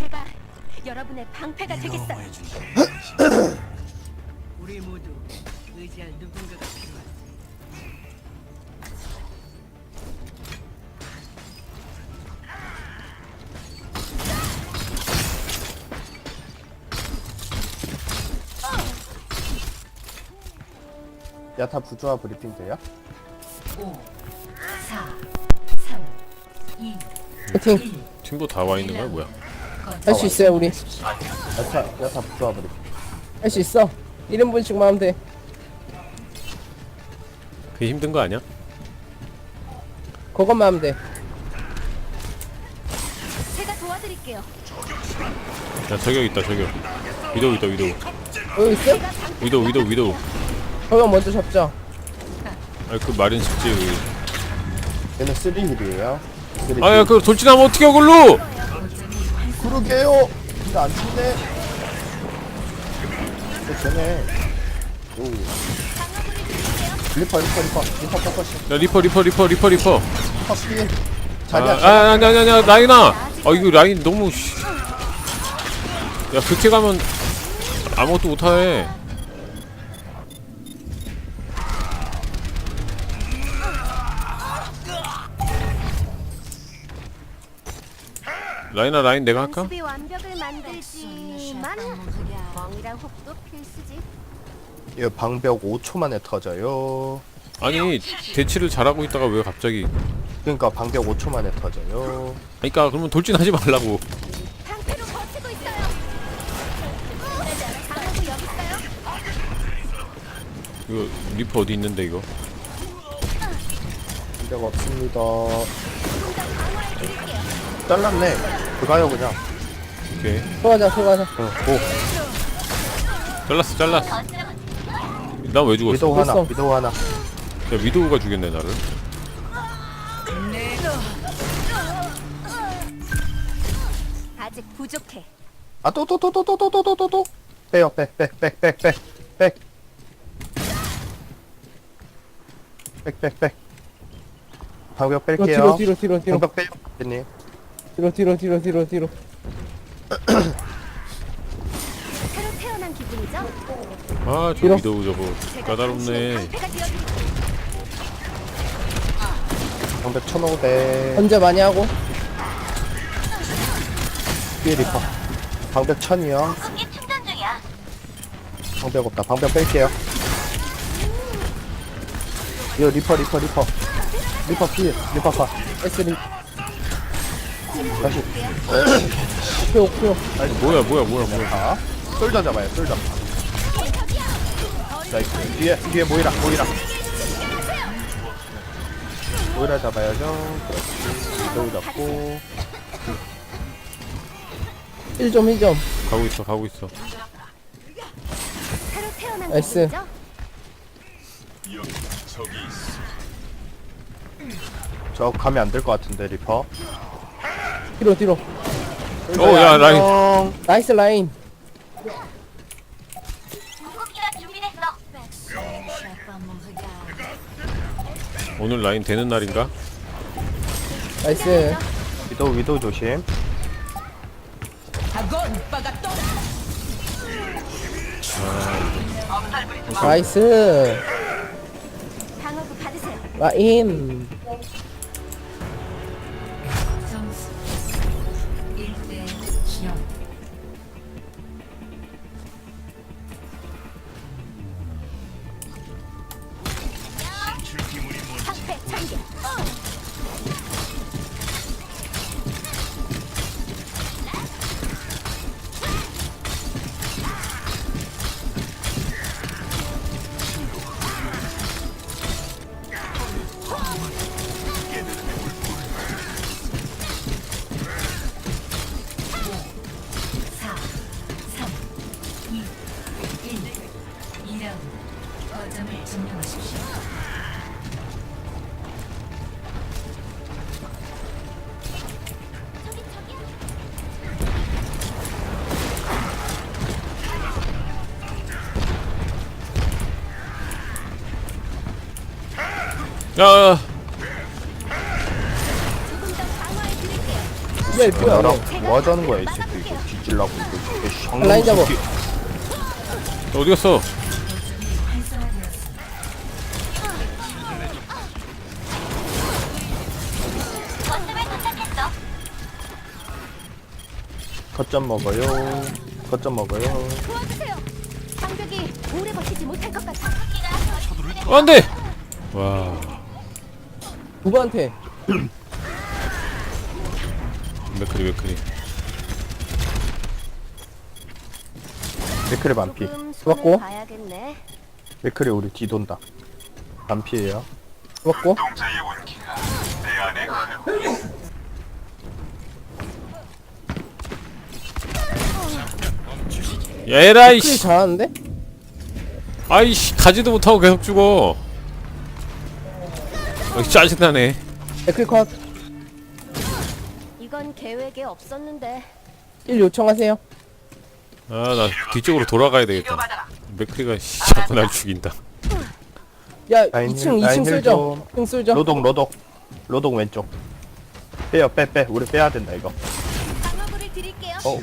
제가 여러분의 방패가 되겠어요. 우리 모두 의지할 누군가가 필요하다. 야타 부조화 브리핑 돼요? 5, 4, 3, 2, 파이팅 1. 팀도 다 와 있는 거야 뭐야? 할 수 있어요 우리 야타 부조화 브리핑 할수 있어 1인분씩만 하면 돼 그게 힘든 거 아니야? 그것만 하면 돼 제가 도와드릴게요. 야 저격 있다 저격. 위도우 있다 위도우. 여기 있어? 위도우 위도우 위도우. 저형 먼저 잡자 아니 그 마린 숙제. 얘는 3힐이에요 아야 그 돌진하면 어떻게 해 그걸로? 그러게요 근데 안 죽네 어 쟤네 오 리퍼 리퍼 리퍼 리퍼 퍼커시 야 리퍼 리퍼 리퍼 리퍼 리퍼. 리퍼 피해 자리야 아아아아아 라인아. 아 이거 라인 너무. 씨. 야 그렇게 가면 아무것도 못해. 라인아 라인 내가 할까? 연습이 완벽을 만들지만 멍이랑 혹도 필수지. 이거 방벽 5초 만에 터져요 아니 대치를 잘하고 있다가 왜 갑자기? 그러니까 방벽 5초 만에 터져요 그러니까 그러면 돌진하지 말라고. 방패로 버티고 있어요. 방어구 여기 있어요. 이거 리퍼 어디 있는데 이거? 방벽 없습니다 조금 더 강화해 드릴게요. 잘랐네 들어가요 그냥 오케이. 들어가자 들어가자 응고 잘랐어 잘랐어. 나왜 죽었어? 위도우 하나 됐어. 위도우 하나 야 위도우가 죽였네 나를. 아직 부족해. 아 또 또 또 또 또 또 또 또 또 빼요 빼 빼 빼 빼 빼 빼 빽빽빽 방벽 뒤로 뺄게요 뒤로 뒤로 뒤로 방벽 빼요 님 뒤로 뒤로 뒤로 뒤로 뒤로. 새로 태어난 기분이죠? 아 저 이러- 위도우 저거. 제가 당신의 까다롭네. 방패가 되어드릴게요. 방벽 1500 언제 많이 하고? 뒤에 리퍼. 방벽 1000이요. 충전 중이야. 방벽 없다. 방벽 뺄게요. 이거 리퍼 리퍼 리퍼. 리퍼 피 리퍼 파. S3 다시 표 표. 뭐야 뭐야 뭐야 뭐야. 자 솔져 잡아요 솔져 나이스 뒤에 뒤에 모이라 모이라 모이라 잡아야죠 위도우 잡고 1점 1점 가고 있어 가고 있어. 새로 태어난 나이스. 기분이죠? 저 가면 안 될 것 같은데 리퍼 뒤로 뒤로. 오, 어, 야, 라인. 나이스 라인. 오늘 라인 되는 날인가? 나이스. 위도우 위도우 조심. 나이스. 방어구 받으세요. 라인. 점수 1대 client. 야. 왜 뭐야 나랑 왜뭐 하자는 거야 이 새끼 이거 뒤질라고 이거 라인 잡아. 어디 갔어? 거점 먹어요 거점 먹어요 도와주세요. 방벽이 오래 버티지 못할 것 같아. 어, 안 돼! 와, 누구한테 맥크리, 맥크리. 맥크리 반피 조금 봐야겠네. 맥크리 우리 뒤돈다 반피에요 먹고 에라이, 크리 씨. 잘하는데 아이씨, 가지도 못하고 계속 죽어. 아, 짜증나네. 에클 컷 이건 계획에 없었는데. 1 요청하세요 아, 나 뒤쪽으로 돌아가야 되겠다. 맥크리가 씨, 자꾸 날 죽인다. 야 라인 2층 힐, 라인 2층 힐 쓸죠 좀. 2층 쓸죠 로독 로독 로독 왼쪽 빼요 빼빼 우리 빼야 된다 이거 방어구를 드릴게요. 어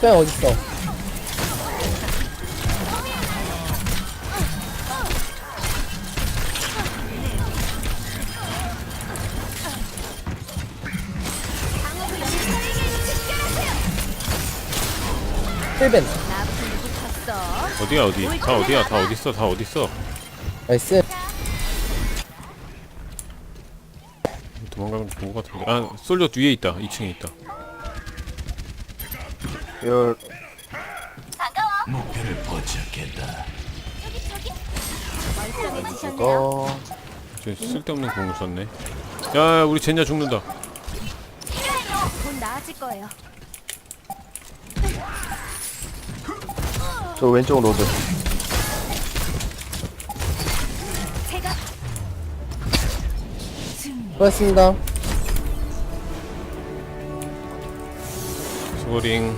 소영 어딨어 방어구를 집결하세요. 1벤 나부터 누구 쳤어? 어디야, 어디? 다 어디야? 다 어딨어? 다 어딨어? 나이스 도망가면 좋은 것 같은데. 아, 솔저 뒤에 있다. 2층에 있다. 요 반가워. 목표를 포착했다. 저기 저기. 멀쩡해지셨네요. 이거 저 쓸데없는 공을 썼네. 야, 우리 젠냐 죽는다. 곧 나아질 거예요. 저 왼쪽 로드 제가 고맙습니다 수고링.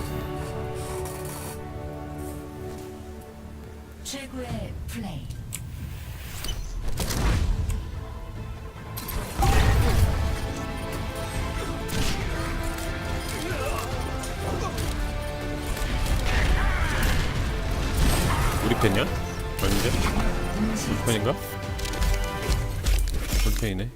편이야? 아닌데? 우리 편이네.